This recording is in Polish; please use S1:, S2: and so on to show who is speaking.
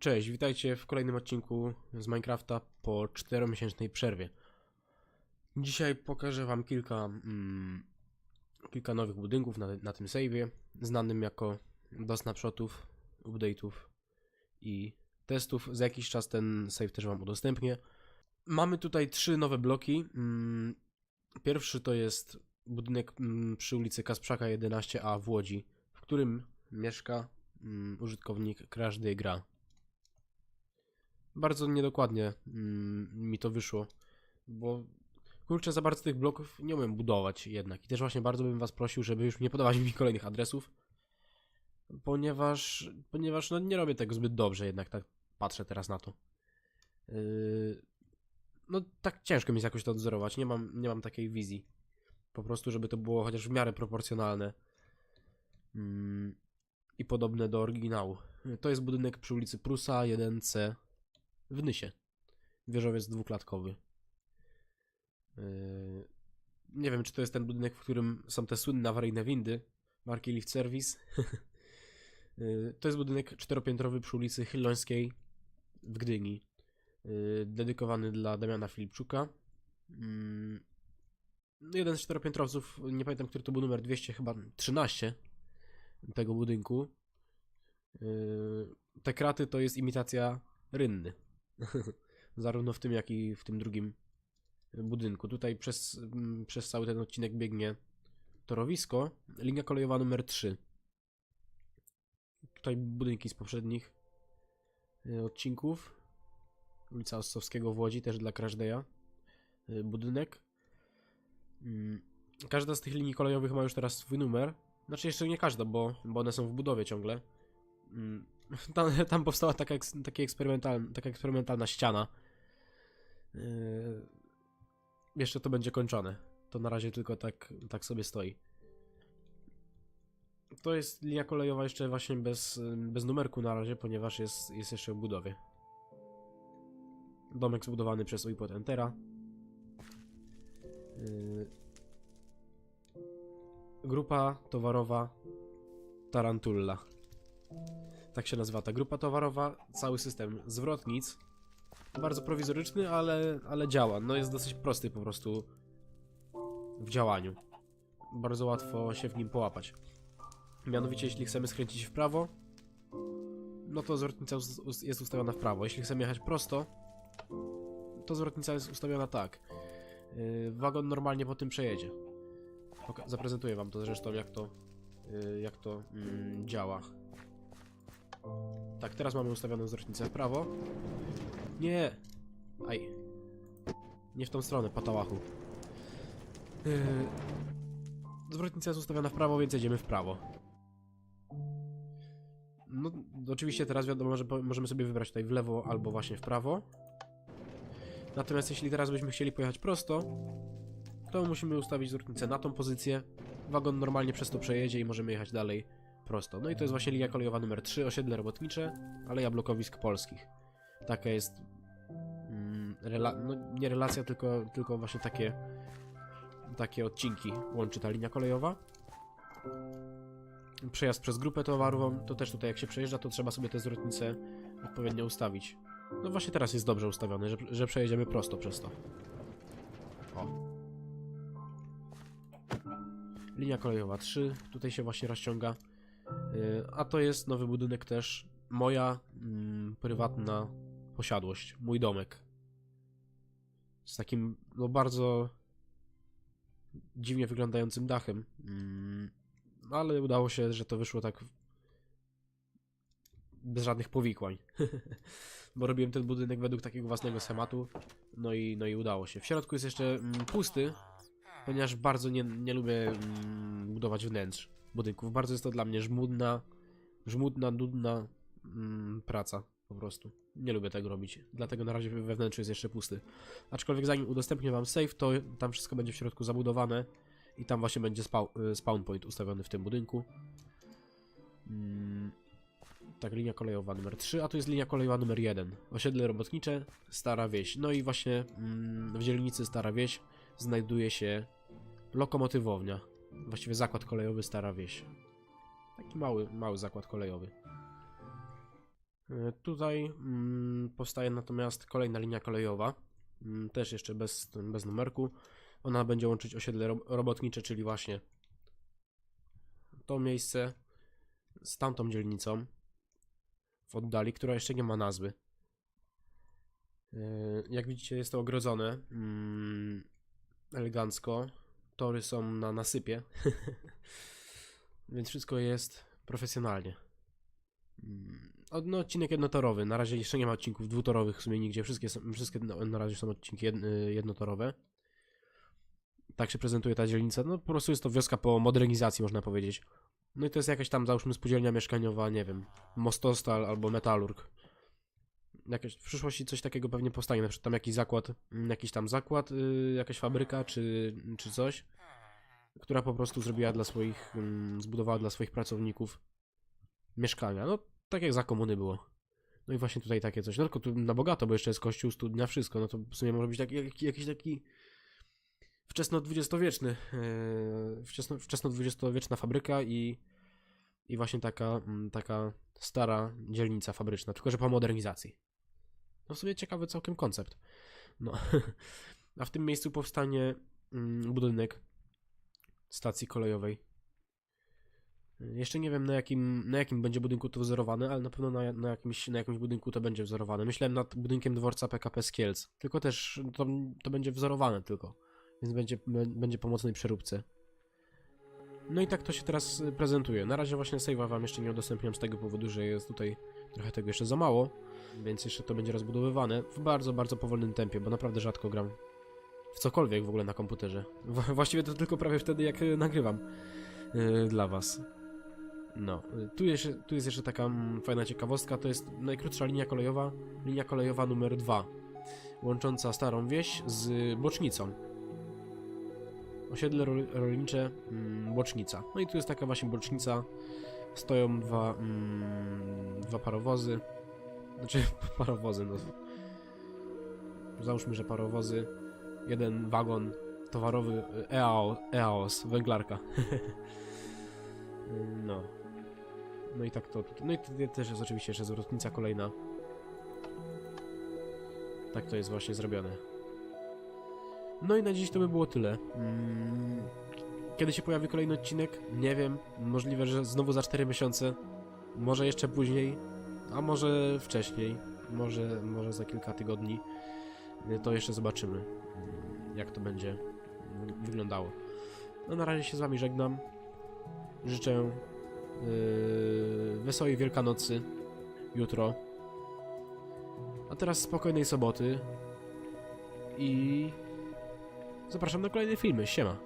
S1: Cześć, witajcie w kolejnym odcinku z Minecrafta po 4-miesięcznej przerwie. Dzisiaj pokażę wam kilka, mm, kilka nowych budynków na, na tym save'ie, znanym jako do snapshotów, update'ów i testów. Za jakiś czas ten save też wam udostępnię. Mamy tutaj trzy nowe bloki. Mm, Pierwszy to jest budynek mm, przy ulicy Kasprzaka 11a w Łodzi, w którym mieszka mm, użytkownik Crash Day Gra. Bardzo niedokładnie mm, mi to wyszło, bo kurczę, za bardzo tych bloków nie umiem budować jednak. I też właśnie bardzo bym was prosił, żeby już nie podawać mi kolejnych adresów, ponieważ, ponieważ no, nie robię tego zbyt dobrze jednak, tak patrzę teraz na to. Yy, no tak ciężko mi jest jakoś to odzorować, nie mam, nie mam takiej wizji. Po prostu, żeby to było chociaż w miarę proporcjonalne mm, i podobne do oryginału. To jest budynek przy ulicy Prusa 1C w Nysie. Wieżowiec dwuklatkowy. Yy, Nie wiem, czy to jest ten budynek, w którym są te słynne awaryjne windy marki Lift Service. Yy, To jest budynek czteropiętrowy przy ulicy Chylońskiej w Gdyni. Yy, Dedykowany dla Damiana Filipczuka. Jeden z czteropiętrowców, nie pamiętam, który to był numer 200, chyba 13 tego budynku. Te kraty to jest imitacja rynny. Zarówno w tym, jak i w tym drugim budynku. Tutaj przez, mm, przez cały ten odcinek biegnie torowisko. Linia kolejowa numer 3. Tutaj budynki z poprzednich y, odcinków. Ulica Ossowskiego w Łodzi, też dla Crash Day'a. Y, Budynek. Mm, Każda z tych linii kolejowych ma już teraz swój numer. Znaczy jeszcze nie każda, bo, bo one są w budowie ciągle. Tam, tam powstała taka, eks, taki eksperymental, taka eksperymentalna ściana. Yy, jeszcze to będzie kończone. To na razie tylko tak, tak sobie stoi. To jest linia kolejowa jeszcze właśnie bez, bez numerku na razie, ponieważ jest, jest jeszcze w budowie. Domek zbudowany przez Uipot Entera. Yy, grupa towarowa Tarantula. Tak się nazywa ta grupa towarowa. Cały system zwrotnic. Bardzo prowizoryczny, ale, ale działa. No jest dosyć prosty po prostu w działaniu. Bardzo łatwo się w nim połapać. Mianowicie, jeśli chcemy skręcić w prawo, no to zwrotnica jest ustawiona w prawo. Jeśli chcemy jechać prosto, to zwrotnica jest ustawiona tak. Yy, wagon normalnie po tym przejedzie. Poka- zaprezentuję wam to zresztą, jak to, yy, jak to mm, działa. Tak, teraz mamy ustawioną zwrotnicę w prawo. Nie! Aj. Nie w tą stronę, patałachu. Yy... Zwrotnica jest ustawiona w prawo, więc jedziemy w prawo. No, oczywiście teraz wiadomo, że możemy sobie wybrać tutaj w lewo albo właśnie w prawo. Natomiast jeśli teraz byśmy chcieli pojechać prosto, to musimy ustawić zwrotnicę na tą pozycję. Wagon normalnie przez to przejedzie i możemy jechać dalej prosto. No i to jest właśnie linia kolejowa numer 3, osiedle robotnicze, Aleja Blokowisk Polskich. Taka jest mm, rela- no, nie relacja, tylko, tylko właśnie takie takie odcinki łączy ta linia kolejowa. Przejazd przez grupę towarową, to też tutaj jak się przejeżdża, to trzeba sobie te zwrotnice odpowiednio ustawić. No właśnie teraz jest dobrze ustawione, że, że przejedziemy prosto przez to. O. Linia kolejowa 3, tutaj się właśnie rozciąga. Yy, A to jest nowy budynek też. Moja mm, prywatna posiadłość, mój domek. Z takim, no bardzo dziwnie wyglądającym dachem. Mm, ale udało się, że to wyszło tak bez żadnych powikłań. Bo robiłem ten budynek według takiego własnego schematu. No i, no i udało się. W środku jest jeszcze mm, pusty, ponieważ bardzo nie, nie lubię mm, budować wnętrz budynków. Bardzo jest to dla mnie żmudna, żmudna, nudna mm, praca po prostu. Nie lubię tego robić. Dlatego na razie we wnętrzu jest jeszcze pusty. Aczkolwiek zanim udostępnię wam save, to tam wszystko będzie w środku zabudowane i tam właśnie będzie y, spawn point ustawiony w tym budynku. Mm, tak, linia kolejowa numer 3, a tu jest linia kolejowa numer 1. Osiedle robotnicze, Stara Wieś. No i właśnie mm, w dzielnicy Stara Wieś znajduje się lokomotywownia. Właściwie zakład kolejowy Stara Wieś. Taki mały, mały zakład kolejowy. E, Tutaj mm, powstaje natomiast kolejna linia kolejowa, mm, też jeszcze bez, bez numerku. Ona będzie łączyć osiedle ro robotnicze, czyli właśnie to miejsce z tamtą dzielnicą w oddali, która jeszcze nie ma nazwy. E, Jak widzicie, jest to ogrodzone mm, elegancko. Tory są na nasypie, więc wszystko jest profesjonalnie. Mm, No, odcinek jednotorowy. Na razie jeszcze nie ma odcinków dwutorowych w sumie nigdzie. Wszystkie, są, wszystkie na razie są odcinki jed, jednotorowe. Tak się prezentuje ta dzielnica. No po prostu jest to wioska po modernizacji, można powiedzieć. No i to jest jakaś tam, załóżmy, spółdzielnia mieszkaniowa, nie wiem, Mostostal albo Metalurg. Jakieś, w przyszłości coś takiego pewnie powstanie, na przykład tam jakiś zakład, mm, jakiś tam zakład, y, jakaś fabryka czy, czy coś, która po prostu zrobiła dla swoich, mm, zbudowała dla swoich pracowników mieszkania. No, tak jak za komuny było. No i właśnie tutaj takie coś. No tylko tu na bogato, bo jeszcze jest kościół, studnia, wszystko. No to w sumie może być taki, jak- jakiś taki wczesno-dwudziestowieczny, yy, wczesno, wczesno-dwudziestowieczna fabryka i, i właśnie taka, mm, taka stara dzielnica fabryczna, tylko że po modernizacji. No w sumie ciekawy całkiem koncept. No. A w tym miejscu powstanie mm, budynek stacji kolejowej. Jeszcze nie wiem na jakim, na jakim będzie budynku to wzorowane, ale na pewno na, na, jakimś, na jakimś budynku to będzie wzorowane. Myślałem nad budynkiem dworca PKP z Kielc, tylko też to, to będzie wzorowane tylko, więc będzie, będzie po mocnej przeróbce. No i tak to się teraz y, prezentuje. Na razie właśnie save'a wam jeszcze nie udostępniam z tego powodu, że jest tutaj trochę tego jeszcze za mało, więc jeszcze to będzie rozbudowywane w bardzo, bardzo powolnym tempie, bo naprawdę rzadko gram w cokolwiek w ogóle na komputerze. Wła- Właściwie to tylko prawie wtedy, jak y, nagrywam y, dla was. No, y, tu, jeszcze, tu jest jeszcze taka mm, fajna ciekawostka, to jest najkrótsza linia kolejowa, linia kolejowa numer 2, łącząca Starą Wieś z Bocznicą. Osiedle ro- rolnicze mm, Bocznica. No i tu jest taka właśnie bocznica, stoją dwa, mm, dwa parowozy, znaczy parowozy, no. Załóżmy, że parowozy, jeden wagon towarowy EAO, EAOS, węglarka. No. No i tak to. No i też jest oczywiście jeszcze zwrotnica kolejna. Tak to jest właśnie zrobione. No i na dziś to by było tyle. Mm, Kiedy się pojawi kolejny odcinek? Nie wiem. Możliwe, że znowu za 4 miesiące. Może jeszcze później. A może wcześniej. Może, może za kilka tygodni. To jeszcze zobaczymy, mm, jak to będzie wy- wyglądało. No na razie się z wami żegnam. Życzę yy, wesołej Wielkanocy jutro. A teraz spokojnej soboty. I zapraszam na kolejne filmy. Siema.